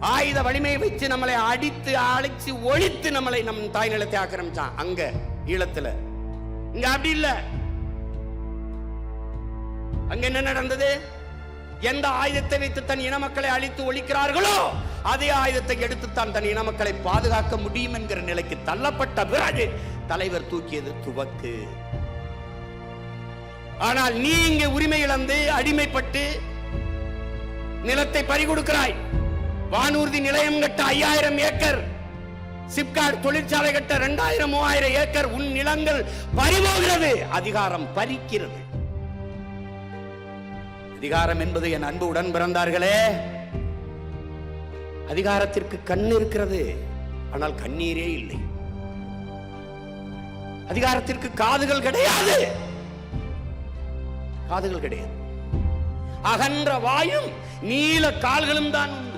ஆயுத வலிமையை வச்சு நம்மளை அடித்து அழைச்சு ஒழித்து நம்மளை நம் தாய் நிலத்தை ஆக்கிரமிச்சான். அங்க ஈழத்துல. இங்க அப்படி இல்ல. அங்க என்ன நடந்தது? எந்த ஆயுதத்தை வைத்து தன் இன மக்களை அழித்து ஒழிக்கிறார்களோ அதே ஆயுதத்தை எடுத்து தான் தன் இன மக்களை பாதுகாக்க முடியும் என்கிற நிலைக்கு தள்ளப்பட்ட பிறகு தலைவர் தூக்கியது துவக்கு. ஆனால் நீ இங்கே உரிமை இழந்து அடிமைப்பட்டு நிலத்தை பறிகொடுக்கிறாய். வானூர்தி நிலையம் கட்ட ஐயாயிரம் ஏக்கர் சிப்காட் தொழிற்சாலை கட்ட இரண்டாயிரம் மூவாயிரம் ஏக்கர் உன் நிலங்கள் பறிபோகிறது அதிகாரம் பறிக்கிறது. அதிகாரம் என்பது என் அன்பு உடன் பிறந்தார்களே. அதிகாரத்திற்கு கண் இருக்கிறது ஆனால் கண்ணீரே இல்லை. அதிகாரத்திற்கு காதுகள் கிடையாது. காதுகள் கிடையாது. அகன்ற வாயும் நீல கால்களும் தான் உண்டு.